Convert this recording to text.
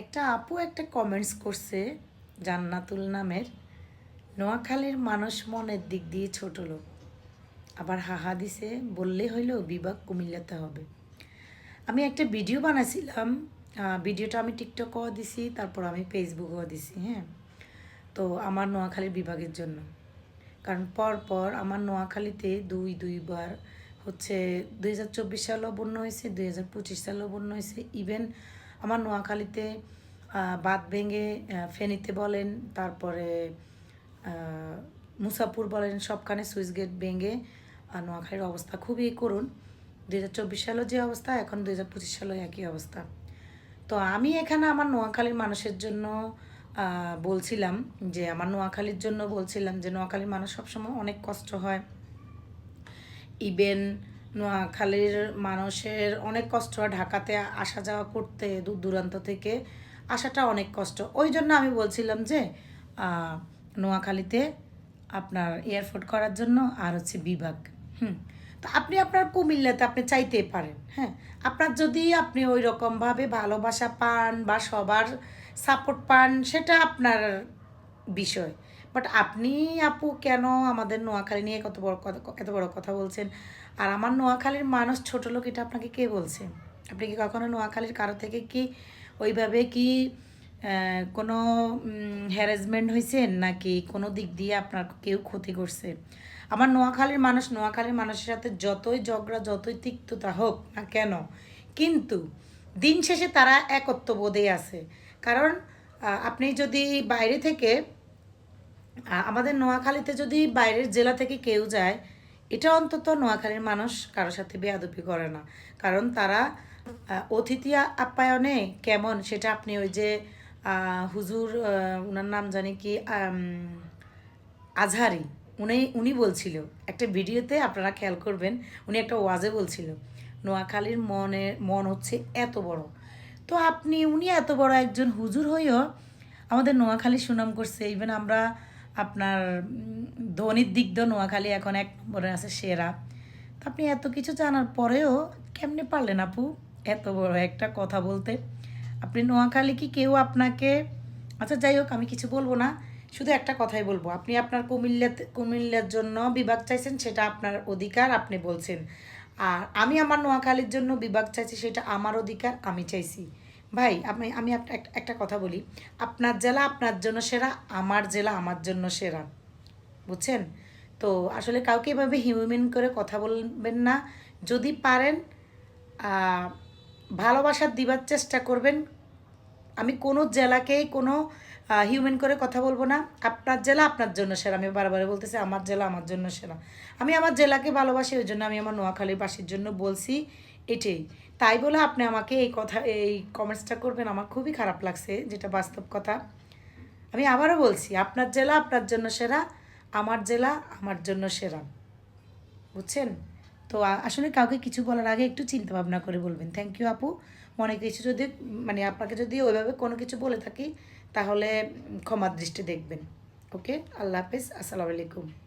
একটা আপু একটা কমেন্টস করছে, জান্নাতুল নামের, নোয়াখালীর মানুষ মনের দিক দিয়ে ছোট লোক। আবার হাহা দিছে, বললে হইল বিভাগ কুমিল্লাতে হবে। আমি একটা ভিডিও বানাইছিলাম ভিডিওটা আমি টিকটকও দিছি, তারপর আমি ফেসবুকও দিছি হ্যাঁ? তো আমার নোয়াখালীর বিভাগের জন্য। কারণ পর পর আমার নোয়াখালীতে দুই, দুইবার হচ্ছে দুই হাজার চব্বিশ সালেও বন্যা হয়েছে, দুই হাজার পঁচিশ সালেও বন্যা হয়েছে ইভেন আমার নোয়াখালীতে বাঁধ ভেঙে ফেনীতে বলেন, তারপরে মুসাপুর বলেন, সবখানে সুইচ গেট ভেঙে নোয়াখালীর অবস্থা খুবই করুণ। দুই হাজার চব্বিশ সালেও যে অবস্থা, এখন দুই হাজার পঁচিশ সালেও একই অবস্থা। তো আমি এখানে আমার নোয়াখালীর মানুষের জন্য বলছিলাম যে, আমার নোয়াখালীর জন্য বলছিলাম যে, নোয়াখালীর মানুষ সবসময় অনেক কষ্ট হয়। ইভেন নোয়াখালীর মানুষের অনেক কষ্ট ঢাকাতে আসা যাওয়া করতে দূর দূরান্ত থেকে আসাটা অনেক কষ্ট। ওই জন্য আমি বলছিলাম যে নোয়াখালীতে আপনার এয়ারপোর্ট করার জন্য আর হচ্ছে বিভাগ। হুম, তো আপনি আপনার কুমিল্লাতে আপনি চাইতে পারেন হ্যাঁ। আপনার যদি আপনি ওই রকমভাবে ভালোবাসা পান বা সবার সাপোর্ট পান, সেটা আপনার বিষয়। বাট আপনি, আপু কেন আমাদের নোয়াখালী নিয়ে কত বড় এত বড় কথা বলছেন? আর আমার নোয়াখালীর মানুষ ছোট লোক, এটা আপনাকে কে বলছে? আপনি কি কখনো নোয়াখালীর কারও থেকে কি ওইভাবে কি কোনো হ্যারাসমেন্ট হয়েছেন নাকি কোনো দিক দিয়ে আপনার কেউ ক্ষতি করছে? আমার নোয়াখালীর মানুষ, নোয়াখালীর মানুষের সাথে যতই ঝগড়া, যতই তিক্ততা হোক না কেন, কিন্তু দিন শেষে তারা একত্ববোধে আছে। কারণ আপনি যদি বাইরে থেকে আমাদের নোয়াখালীতে যদি বাইরের জেলা থেকে কেউ যায়, এটা অন্তত নোয়াখালীর মানুষ কারোর সাথে বেয়াদবি করে না। কারণ তারা অতিথি আপ্যায়নে কেমন সেটা আপনি ওই যে হুজুর ওনার নাম জানি কি আজহারি, উনি উনি বলছিল, একটা ভিডিওতে আপনারা খেয়াল করবেন, উনি একটা ওয়াজে বলছিল, নোয়াখালীর মনে, মন হচ্ছে এত বড়। তো আপনি, উনি এত বড় একজন হুজুর হইও আমাদের নোয়াখালী সুনাম করছে ইভেন আমরা আপনার ধনির দিক দিয়ে নোয়াখালী এখন এক নম্বরে আছে সেরা। তো আপনি এত কিছু জানার পরেও কেমনে পারলেন আপু? এত বড় একটা কথা বলতে। আপনি নোয়াখালী কি কেউ আপনাকে আচ্ছা যাই হোক, আমি কিছু বলব না। শুধু একটা কথাই বলব। আপনি আপনার কুমিল্লাতে, কুমিল্লার জন্য বিভাগ চাইছেন, সেটা আপনার অধিকার, আপনি বলছেন। আর আমি আমার নোয়াখালীর জন্য বিভাগ চাইছি, সেটা আমার অধিকার, আমি চাইছি। ভাই আমি আমি একটা কথা বলি। আপনার জেলা আপনার জন্য সেরা, আমার জেলা আমার জন্য সেরা। বুঝছেন? তো আসলে কাউকে এভাবে হিউম্যান করে কথা বলবেন না। যদি পারেন ভালোবাসা দিবার চেষ্টা করবেন। আমি কোনো জেলাকেই কোনো হিউম্যান করে কথা বলব না। আপনার জেলা আপনার জন্য সেরা। আমি বারবার বলতেছি, আমার জেলা আমার জন্য সেরা। আমি আমার জেলাকে ভালোবাসি, ওই জন্য আমি আমার নোয়াখালীবাসীর জন্য বলছি। এটাই। তাই বলে আপনি আমাকে এই কথা এই কমেন্টসটা করবেন আমার খুবই খারাপ লাগছে যেটা বাস্তব কথা। আমি আবারও বলছি আপনার জেলা আপনার জন্য সেরা আমার জেলা আমার জন্য সেরা। বুঝছেন? তো আসলে কাউকে কিছু বলার আগে একটু চিন্তা ভাবনা করে বলবেন। থ্যাংক ইউ আপু। মনে কিছু যদি মানে আপনাকে যদি ওইভাবে কোনো কিছু বলে থাকি তাহলে উম, ক্ষমার দৃষ্টি দেখবেন। ওকে আল্লাহ হাফিজ। আসসালামু আলাইকুম।